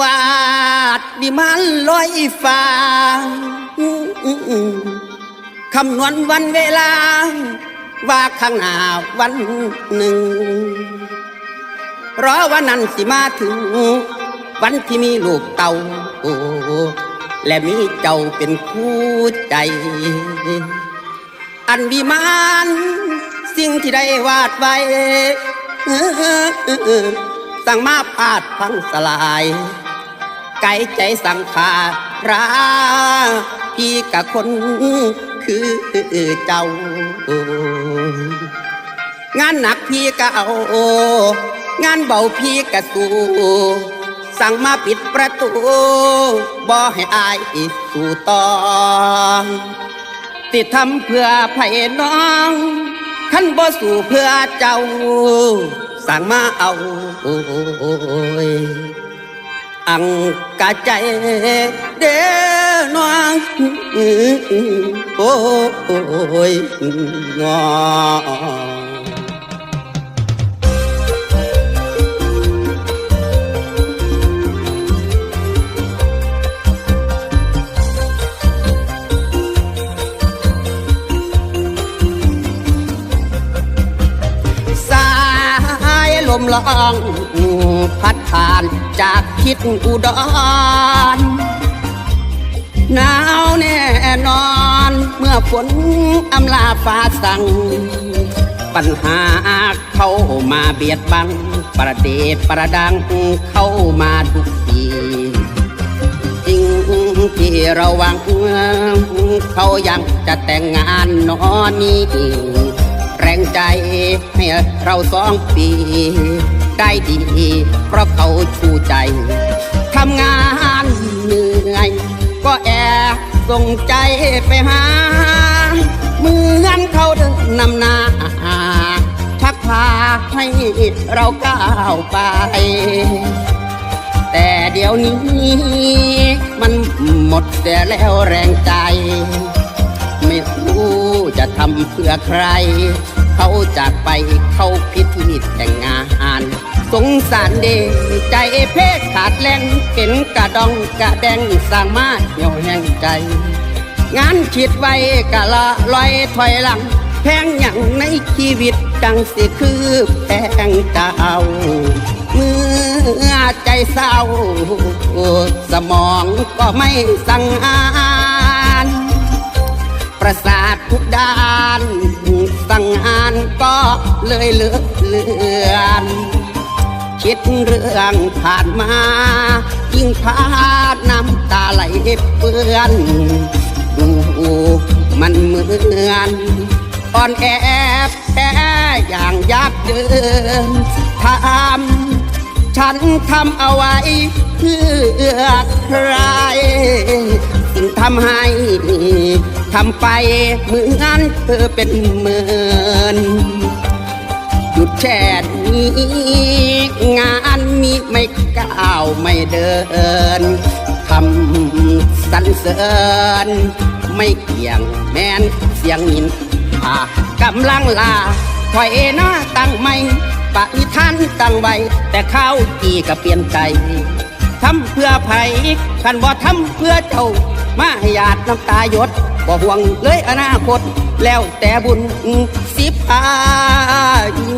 วาดดิมันลอยฟ้าคำนวณวันเวลา ว่าข้างหน้าวันหนึ่ง รอวันนั้นสิมาถึง วันที่มีลูกเต่าและมีเจ้าเป็นคู่ใจ อันวิมาน สิ่งที่ได้วาดไว้ สั่งมาพาดพังสลาย ไกลใจสั่งขาราพี่กับคนคือเจ้า งานหนักพี่ก็เอา งานเบาพี่ก็สู้สั่งมาปิดประตูบ่ให้อายสู่ต่อติดทำเพื่อไผ่น้อง ขันบ่สู่เพื่อเจ้า สั่งมาเอาอังกะใจเด้นวงโอ้ยงอ มลองพัดผ่านจากทิศอุดรหนาวแน่นอน เมื่อฝนอำลาฟ้าสั่ง ปัญหาเข้ามาเบียดบัง ประเดดประดังเข้ามาทุกทีสิ่งที่ราหวังเขายังจะแต่งงานนอนนี้ ให้เราสองปี ได้ดี เพราะเขาชูใจทำงานเหนื่อย ก็แอบส่งใจไปหาเหมือนเขาเดินนำหน้าชักพาให้เราก้าวไป แต่เดี๋ยวนี้ มันหมดเสียแล้วแรงใจ ไม่รู้จะทำเพื่อใคร เขาจากไปเข้าพิธีแต่งงาน สงสารเดใจเพศขาดแรงเห็นกระดองกระแดงสร้างมาเหี่ยวแห้งใจ งานคิดไว้กะละลอยถอยหลัง แพงอย่างในชีวิตจังสิคือแพงเจ้าเมื่อใจเศร้า สมองก็ไม่สั่งอา ประสาททุกด้านสั่งงานก็เลยเลือกเลือนคิดเรื่องผ่านมายิ่งพาดน้ำตาไหลเปื้อนดูมันเหมือนอ่อนแอแพ้อย่างยักเดินทำฉันทำเอาไว้เพื่อใคร ทำให้ทำไปเหมือนเธอเป็นเหมือนหยุดแช่นี้งานมีไม่ก้าวไม่เดินคำสรรเสริญ ไม่เกี่ยงแมนเสียงนินทากำลังลาถอยหน้าตั้งไม่ปะนิทานตั้งไว้ แต่ข้าวจีก็เปลี่ยนใจทำเพื่อไผ่ขันบ่ทำเพื่อเจ้า หยาดน้ำตายดบ่ห่วงเลยอนาคต แล้วแต่บุญสิบอายุ